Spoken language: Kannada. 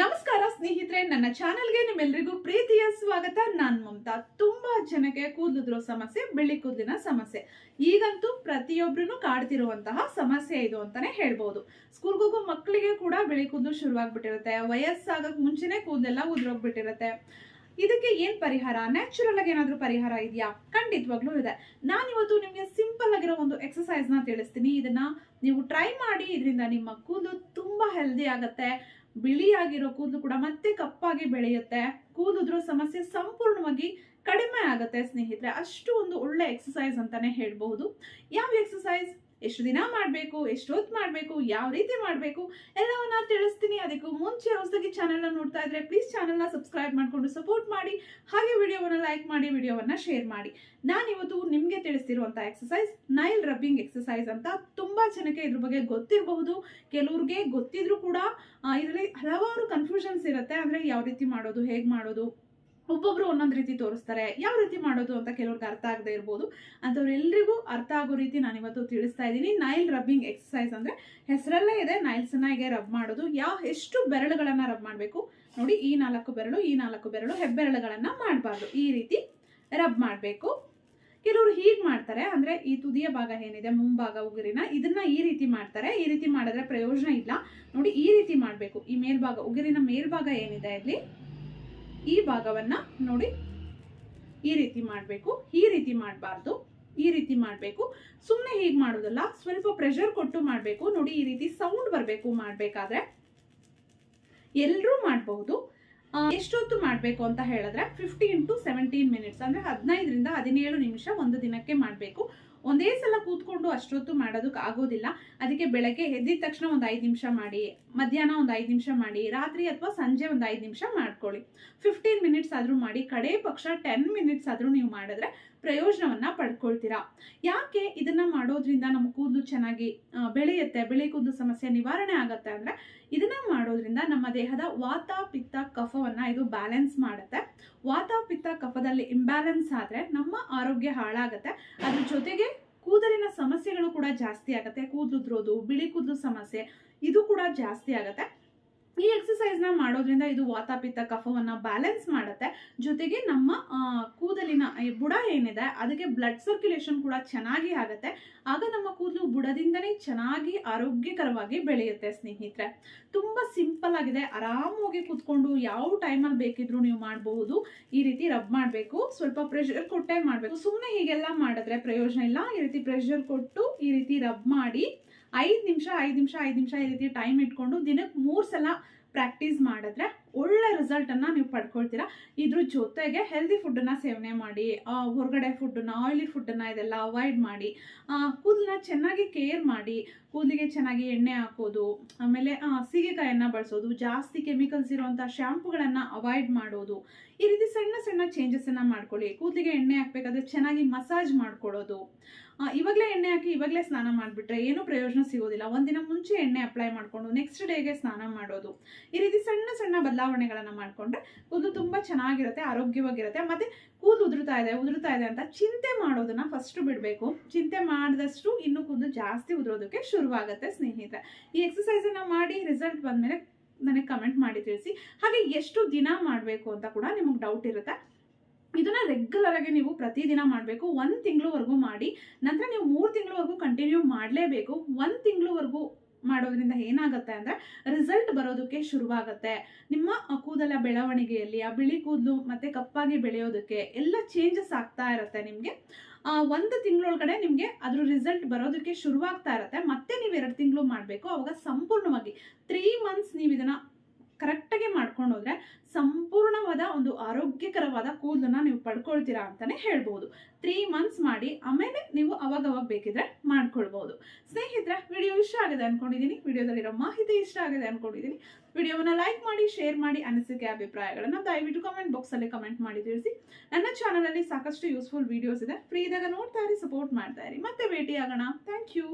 ನಮಸ್ಕಾರ ಸ್ನೇಹಿತರೆ, ನನ್ನ ಚಾನೆಲ್ಗೆ ನಿಮ್ಮೆಲ್ಲರಿಗೂ ಪ್ರೀತಿಯ ಸ್ವಾಗತ. ನಾನು ಮಮತಾ. ತುಂಬಾ ಜನಕ್ಕೆ ಕೂದಲಿದ್ರೋ ಸಮಸ್ಯೆ ಬಿಳಿ ಕೂದಲಿನ ಸಮಸ್ಯೆ. ಈಗಂತೂ ಪ್ರತಿಯೊಬ್ಬರೂ ಕಾಡ್ತಿರುವಂತಹ ಸಮಸ್ಯೆ ಇದು ಅಂತಾನೆ ಹೇಳ್ಬೋದು. ಸ್ಕೂಲ್ಗೆ ಹೋಗೋ ಮಕ್ಕಳಿಗೆ ಕೂಡ ಬಿಳಿ ಕೂದಲು ಶುರುವಾಗ್ಬಿಟ್ಟಿರುತ್ತೆ. ವಯಸ್ಸಾಗಕ್ ಮುಂಚೆನೆ ಕೂದಲೆಲ್ಲ ಉದ್ರೋಗ್ಬಿಟ್ಟಿರುತ್ತೆ. ಇದಕ್ಕೆ ಏನ್ ಪರಿಹಾರ? ನ್ಯಾಚುರಲ್ ಆಗಿ ಏನಾದ್ರೂ ಪರಿಹಾರ ಇದೆಯಾ? ಖಂಡಿತವಾಗ್ಲೂ ಇದೆ. ನಾನಿವತ್ತು ನಿಮ್ಗೆ ಸಿಂಪಲ್ ಆಗಿರೋ ಒಂದು ಎಕ್ಸಸೈಸ್ನ ತಿಳಿಸ್ತೀನಿ. ಇದನ್ನ ನೀವು ಟ್ರೈ ಮಾಡಿ, ಇದರಿಂದ ನಿಮ್ಮ ಕೂದಲು ತುಂಬಾ ಹೆಲ್ದಿ ಆಗತ್ತೆ. ಬಿಳಿಯಾಗಿರೋ ಕೂದಲು ಕೂಡ ಮತ್ತೆ ಕಪ್ಪಾಗಿ ಬೆಳೆಯುತ್ತೆ. ಕೂದಿದ್ರೂ ಸಮಸ್ಯೆ ಸಂಪೂರ್ಣವಾಗಿ ಕಡಿಮೆ ಆಗುತ್ತೆ ಸ್ನೇಹಿತರೆ. ಅಷ್ಟು ಒಂದು ಒಳ್ಳೆ ಎಕ್ಸಸೈಸ್ ಅಂತಾನೆ ಹೇಳ್ಬಹುದು ಯಾವ ಎಕ್ಸಸೈಸ್ ಎಷ್ಟು ದಿನ ಮಾಡಬೇಕು, ಎಷ್ಟು ಹೊತ್ತು ಮಾಡಬೇಕು, ಯಾವ ರೀತಿ ಮಾಡಬೇಕು, ಎಲ್ಲವನ್ನ ತಿಳಿಸ್ತೀನಿ. ಅದಕ್ಕೂ ಮುಂಚೆ ಹೊಸದಾಗಿ ಚಾನೆಲ್ನ ನೋಡ್ತಾ ಇದ್ರೆ ಪ್ಲೀಸ್ ಚಾನೆಲ್ನ ಸಬ್ಸ್ಕ್ರೈಬ್ ಮಾಡ್ಕೊಂಡು ಸಪೋರ್ಟ್ ಮಾಡಿ. ಹಾಗೆ ವಿಡಿಯೋವನ್ನ ಲೈಕ್ ಮಾಡಿ, ವಿಡಿಯೋವನ್ನ ಶೇರ್ ಮಾಡಿ. ನಾನಿವತ್ತು ನಿಮಗೆ ತಿಳಿಸ್ತಿರುವಂಥ ಎಕ್ಸಸೈಸ್ ನೈಲ್ ರಬ್ಬಿಂಗ್ ಎಕ್ಸಸೈಸ್ ಅಂತ ತುಂಬಾ ಜನಕ್ಕೆ ಇದ್ರ ಬಗ್ಗೆ ಗೊತ್ತಿರಬಹುದು. ಕೆಲವ್ರಿಗೆ ಗೊತ್ತಿದ್ರು ಕೂಡ ಇದರಲ್ಲಿ ಹಲವಾರು ಕನ್ಫ್ಯೂಷನ್ಸ್ ಇರುತ್ತೆ. ಅಂದ್ರೆ ಯಾವ ರೀತಿ ಮಾಡೋದು, ಹೇಗೆ ಮಾಡೋದು, ಒಬ್ಬೊಬ್ರು ಒಂದೊಂದು ರೀತಿ ತೋರಿಸ್ತಾರೆ. ಯಾವ ರೀತಿ ಮಾಡೋದು ಅಂತ ಕೆಲವ್ರಿಗೆ ಅರ್ಥ ಆಗದೆ ಇರ್ಬೋದು. ಅಂಥವ್ರೆಲ್ರಿಗೂ ಅರ್ಥ ಆಗೋ ರೀತಿ ನಾನು ಇವತ್ತು ತಿಳಿಸ್ತಾ ಇದ್ದೀನಿ. ನೈಲ್ ರಬ್ಬಿಂಗ್ ಎಕ್ಸಸೈಸ್ ಅಂದ್ರೆ ಹೆಸರಲ್ಲೇ ಇದೆ. ನೈಲ್ಸ್ ನಾಗೆ ರಬ್ ಮಾಡೋದು. ಯಾವ, ಎಷ್ಟು ಬೆರಳುಗಳನ್ನ ರಬ್ ಮಾಡಬೇಕು? ನೋಡಿ, ಈ ನಾಲ್ಕು ಬೆರಳು, ಈ ನಾಲ್ಕು ಬೆರಳು, ಹೆಬ್ಬೆರಳುಗಳನ್ನ ಮಾಡಬಾರ್ದು. ಈ ರೀತಿ ರಬ್ ಮಾಡಬೇಕು. ಕೆಲವರು ಹೀಗೆ ಮಾಡ್ತಾರೆ, ಅಂದ್ರೆ ಈ ತುದಿಯ ಭಾಗ ಏನಿದೆ, ಮುಂಭಾಗ ಉಗುರಿನ, ಇದನ್ನ ಈ ರೀತಿ ಮಾಡ್ತಾರೆ. ಈ ರೀತಿ ಮಾಡಿದ್ರೆ ಪ್ರಯೋಜನ ಇಲ್ಲ. ನೋಡಿ, ಈ ರೀತಿ ಮಾಡಬೇಕು. ಈ ಮೇಲ್ಭಾಗ, ಉಗುರಿನ ಮೇಲ್ಭಾಗ ಏನಿದೆ ಇಲ್ಲಿ? ಈ ಭಾಗವನ್ನ ನೋಡಿ, ಈ ರೀತಿ ಮಾಡಬೇಕು. ಈ ರೀತಿ ಮಾಡಬಾರ್ದು. ಈ ರೀತಿ ಮಾಡಬೇಕು. ಸುಮ್ಮನೆ ಹೀಗೆ ಮಾಡೋದಲ್ಲ. ಸ್ವಲ್ಪ ಪ್ರೆಷರ್ ಕೊಟ್ಟು ಮಾಡಬೇಕು. ನೋಡಿ, ಈ ರೀತಿ ಸೌಂಡ್ ಬರಬೇಕು ಮಾಡಬೇಕಾದ್ರೆ. ಎಲ್ಲರೂ ಮಾಡಬಹುದು. ಎಷ್ಟೊತ್ತು ಮಾಡಬೇಕು ಅಂತ ಹೇಳಿದ್ರೆ ಫಿಫ್ಟೀನ್ ಟು ಸೆವೆಂಟೀನ್ ಮಿನಿಟ್ಸ್ ಅಂದ್ರೆ ಹದಿನೈದರಿಂದ ಹದಿನೇಳು ನಿಮಿಷ ಒಂದು ದಿನಕ್ಕೆ ಮಾಡಬೇಕು. ಒಂದೇ ಸಲ ಕೂತ್ಕೊಂಡು ಅಷ್ಟೊತ್ತು ಮಾಡೋದಕ್ಕೆ ಆಗೋದಿಲ್ಲ. ಅದಕ್ಕೆ ಬೆಳಗ್ಗೆ ಎದ್ದಿದ ತಕ್ಷಣ ಒಂದು ಐದು ನಿಮಿಷ ಮಾಡಿ, ಮಧ್ಯಾಹ್ನ ಒಂದು ಐದು ನಿಮಿಷ ಮಾಡಿ, ರಾತ್ರಿ ಅಥವಾ ಸಂಜೆ ಒಂದು ಐದು ನಿಮಿಷ ಮಾಡ್ಕೊಳ್ಳಿ. ಫಿಫ್ಟೀನ್ ಮಿನಿಟ್ಸ್ ಆದರೂ ಮಾಡಿ, ಕಡೆ ಪಕ್ಷ ಟೆನ್ ಮಿನಿಟ್ಸ್ ಆದರೂ ನೀವು ಮಾಡಿದ್ರೆ ಪ್ರಯೋಜನವನ್ನು ಪಡ್ಕೊಳ್ತೀರಾ. ಯಾಕೆ ಇದನ್ನು ಮಾಡೋದ್ರಿಂದ ನಮ್ಮ ಕೂದಲು ಚೆನ್ನಾಗಿ ಬೆಳೆಯುತ್ತೆ, ಬೆಳೆ ಕೂದಲು ಸಮಸ್ಯೆ ನಿವಾರಣೆ ಆಗುತ್ತೆ ಅಂದರೆ ಇದನ್ನು ಮಾಡೋದ್ರಿಂದ ನಮ್ಮ ದೇಹದ ವಾತ ಪಿತ್ತ ಕಫವನ್ನು ಇದು ಬ್ಯಾಲೆನ್ಸ್ ಮಾಡುತ್ತೆ. ವಾತ ಪಿತ್ತ ಕಫದಲ್ಲಿ ಇಂಬ್ಯಾಲೆನ್ಸ್ ಆದರೆ ನಮ್ಮ ಆರೋಗ್ಯ ಹಾಳಾಗುತ್ತೆ. ಅದ್ರ ಜೊತೆಗೆ ಕೂದಲಿನ ಸಮಸ್ಯೆಗಳು ಕೂಡ ಜಾಸ್ತಿ ಆಗುತ್ತೆ ಕೂದಲು ಬಿಳಿ ಕೂದಲು ಸಮಸ್ಯೆ ಇದು ಕೂಡ ಜಾಸ್ತಿ ಆಗತ್ತೆ. ಈ ಎಕ್ಸಸೈಸ್ನ ಮಾಡೋದ್ರಿಂದ ಇದು ವಾತಾಪಿತ್ತ ಕಫವನ್ನ ಬ್ಯಾಲೆನ್ಸ್ ಮಾಡುತ್ತೆ. ಜೊತೆಗೆ ನಮ್ಮ ಕೂದಲಿನ ಬುಡ ಏನಿದೆ, ಅದಕ್ಕೆ ಬ್ಲಡ್ ಸರ್ಕ್ಯುಲೇಷನ್ ಕೂಡ ಚೆನ್ನಾಗಿ ಆಗುತ್ತೆ. ಆಗ ನಮ್ಮ ಕೂದಲು ಬುಡದಿಂದನೇ ಚೆನ್ನಾಗಿ ಆರೋಗ್ಯಕರವಾಗಿ ಬೆಳೆಯುತ್ತೆ ಸ್ನೇಹಿತರೆ. ತುಂಬಾ ಸಿಂಪಲ್ ಆಗಿದೆ. ಆರಾಮಾಗಿ ಕೂತ್ಕೊಂಡು ಯಾವ ಟೈಮಲ್ಲಿ ಬೇಕಿದ್ರು ನೀವು ಮಾಡಬಹುದು ಈ ರೀತಿ ರಬ್ ಮಾಡಬೇಕು. ಸ್ವಲ್ಪ ಪ್ರೆಷರ್ ಕೊಟ್ಟೆ ಮಾಡಬೇಕು. ಸುಮ್ಮನೆ ಹೀಗೆಲ್ಲ ಮಾಡಿದ್ರೆ ಪ್ರಯೋಜನ ಇಲ್ಲ. ಈ ರೀತಿ ಪ್ರೆಷರ್ ಕೊಟ್ಟು ಈ ರೀತಿ ರಬ್ ಮಾಡಿ ಐದು ನಿಮಿಷ ಐದು ನಿಮಿಷ ಐದು ನಿಮಿಷ ಈ ರೀತಿ ಟೈಮ್ ಇಟ್ಕೊಂಡು ದಿನಕ್ಕೆ ಮೂರು ಸಲ ಪ್ರಾಕ್ಟೀಸ್ ಮಾಡಿದ್ರೆ ಒಳ್ಳೆ ರಿಸಲ್ಟನ್ನು ನೀವು ಪಡ್ಕೊಳ್ತೀರಾ. ಇದ್ರ ಜೊತೆಗೆ ಹೆಲ್ದಿ ಫುಡ್ಡನ್ನು ಸೇವನೆ ಮಾಡಿ ಹೊರಗಡೆ ಫುಡ್ಡನ್ನು ಆಯಿಲಿ ಫುಡ್ಡನ್ನು ಇದೆಲ್ಲ ಅವಾಯ್ಡ್ ಮಾಡಿ ಕೂದಲನ್ನ ಚೆನ್ನಾಗಿ ಕೇರ್ ಮಾಡಿ, ಕೂದಲಿಗೆ ಚೆನ್ನಾಗಿ ಎಣ್ಣೆ ಹಾಕೋದು, ಆಮೇಲೆ ಸೀಗೆಕಾಯನ್ನು ಬಳಸೋದು, ಜಾಸ್ತಿ ಕೆಮಿಕಲ್ಸ್ ಇರುವಂಥ ಶ್ಯಾಂಪುಗಳನ್ನು ಅವಾಯ್ಡ್ ಮಾಡೋದು, ಈ ರೀತಿ ಸಣ್ಣ ಸಣ್ಣ ಚೇಂಜಸನ್ನು ಮಾಡ್ಕೊಳ್ಳಿ. ಕೂದಲಿಗೆ ಎಣ್ಣೆ ಹಾಕಬೇಕಾದ್ರೆ ಚೆನ್ನಾಗಿ ಮಸಾಜ್ ಮಾಡ್ಕೊಳ್ಳೋದು. ಇವಾಗಲೇ ಎಣ್ಣೆ ಹಾಕಿ ಇವಾಗಲೇ ಸ್ನಾನ ಮಾಡಿಬಿಟ್ರೆ ಏನೂ ಪ್ರಯೋಜನ ಸಿಗೋದಿಲ್ಲ. ಒಂದಿನ ಮುಂಚೆ ಎಣ್ಣೆ ಅಪ್ಲೈ ಮಾಡಿಕೊಂಡು ನೆಕ್ಸ್ಟ್ ಡೇಗೆ ಸ್ನಾನ ಮಾಡೋದು. ಈ ರೀತಿ ಸಣ್ಣ ಸಣ್ಣ ಬದಲಾವಣೆಗಳನ್ನು ಮಾಡಿಕೊಂಡ್ರೆ ಕೂದಲು ತುಂಬ ಚೆನ್ನಾಗಿರುತ್ತೆ, ಆರೋಗ್ಯವಾಗಿರುತ್ತೆ, ಮತ್ತೆ ಕೂದಲು ಉದುರುತ್ತಾ ಇದೆ ಉದುರುತ್ತಾ ಇದೆ ಅಂತ ಚಿಂತೆ ಮಾಡೋದನ್ನ ಫಸ್ಟ್ ಬಿಡಬೇಕು. ಚಿಂತೆ ಮಾಡಿದಷ್ಟು ಇನ್ನು ಕೂದಲು ಜಾಸ್ತಿ ಉದುರೋದಕ್ಕೆ ಶುರುವಾಗುತ್ತೆ ಸ್ನೇಹಿತರೆ. ಈ ಎಕ್ಸಸೈಸನ್ನು ಮಾಡಿ ರಿಸಲ್ಟ್ ಬಂದಮೇಲೆ ನನಗೆ ಕಮೆಂಟ್ ಮಾಡಿ ತಿಳಿಸಿ. ಹಾಗೆ ಎಷ್ಟು ದಿನ ಮಾಡಬೇಕು ಅಂತ ಕೂಡ ನಿಮಗೆ ಡೌಟ್ ಇರುತ್ತೆ. ಇದನ್ನ ರೆಗ್ಯುಲರ್ ಆಗಿ ನೀವು ಪ್ರತಿದಿನ ಮಾಡಬೇಕು. ಒಂದು ತಿಂಗಳವರೆಗೂ ಮಾಡಿ, ನಂತರ ನೀವು ಮೂರು ತಿಂಗಳವರೆಗೂ ಕಂಟಿನ್ಯೂ ಮಾಡಲೇಬೇಕು. ಒಂದು ತಿಂಗಳವರೆಗೂ ಮಾಡೋದ್ರಿಂದ ಏನಾಗುತ್ತೆ ಅಂದರೆ ರಿಸಲ್ಟ್ ಬರೋದಕ್ಕೆ ಶುರುವಾಗುತ್ತೆ. ನಿಮ್ಮ ಕೂದಲ ಬೆಳವಣಿಗೆಯಲ್ಲಿ, ಆ ಬಿಳಿ ಕೂದಲು ಮತ್ತು ಕಪ್ಪಾಗಿ ಬೆಳೆಯೋದಕ್ಕೆ ಎಲ್ಲ ಚೇಂಜಸ್ ಆಗ್ತಾ ಇರುತ್ತೆ ನಿಮಗೆ. ಒಂದು ತಿಂಗಳೊಳಗಡೆ ನಿಮಗೆ ಅದ್ರ ರಿಸಲ್ಟ್ ಬರೋದಕ್ಕೆ ಶುರುವಾಗ್ತಾ ಇರುತ್ತೆ. ಮತ್ತೆ ನೀವು ಎರಡು ತಿಂಗಳು ಮಾಡಬೇಕು. ಅವಾಗ ಸಂಪೂರ್ಣವಾಗಿ ತ್ರೀ ಮಂತ್ಸ್ ನೀವು ಇದನ್ನ ಕರೆಕ್ಟಾಗಿ ಮಾಡ್ಕೊಂಡು ಹೋದ್ರೆ ಸಂಪೂರ್ಣವಾದ ಒಂದು ಆರೋಗ್ಯಕರವಾದ ಕೂದಲನ್ನ ನೀವು ಪಡ್ಕೊಳ್ತೀರಾ ಅಂತಾನೆ ಹೇಳ್ಬೋದು. ತ್ರೀ ಮಂತ್ಸ್ ಮಾಡಿ ಆಮೇಲೆ ನೀವು ಅವಾಗ ಅವಾಗ ಬೇಕಿದ್ರೆ ಮಾಡ್ಕೊಳ್ಬಹುದು ಸ್ನೇಹಿತರೆ, ವಿಡಿಯೋ ಇಷ್ಟ ಆಗಿದೆ ಅನ್ಕೊಂಡಿದ್ದೀನಿ ವಿಡಿಯೋದಲ್ಲಿರೋ ಮಾಹಿತಿ ಇಷ್ಟ ಆಗಿದೆ ಅನ್ಕೊಂಡಿದ್ದೀನಿ ವಿಡಿಯೋವನ್ನ ಲೈಕ್ ಮಾಡಿ ಶೇರ್ ಮಾಡಿ ಅನಿಸಿಕೆ, ಅಭಿಪ್ರಾಯಗಳನ್ನು ದಯವಿಟ್ಟು ಕಮೆಂಟ್ ಬಾಕ್ಸ್ ಅಲ್ಲಿ ಕಮೆಂಟ್ ಮಾಡಿ ತಿಳಿಸಿ. ನನ್ನ ಚಾನಲ್ ಅಲ್ಲಿ ಸಾಕಷ್ಟು ಯೂಸ್ಫುಲ್ ವಿಡಿಯೋಸ್ ಇದೆ. ಫ್ರೀ ಇದ್ದಾಗ ನೋಡ್ತಾ ಇರಿ ಸಪೋರ್ಟ್ ಮಾಡ್ತಾ ಇರಿ. ಮತ್ತೆ ಭೇಟಿ ಆಗೋಣ ಥ್ಯಾಂಕ್ ಯು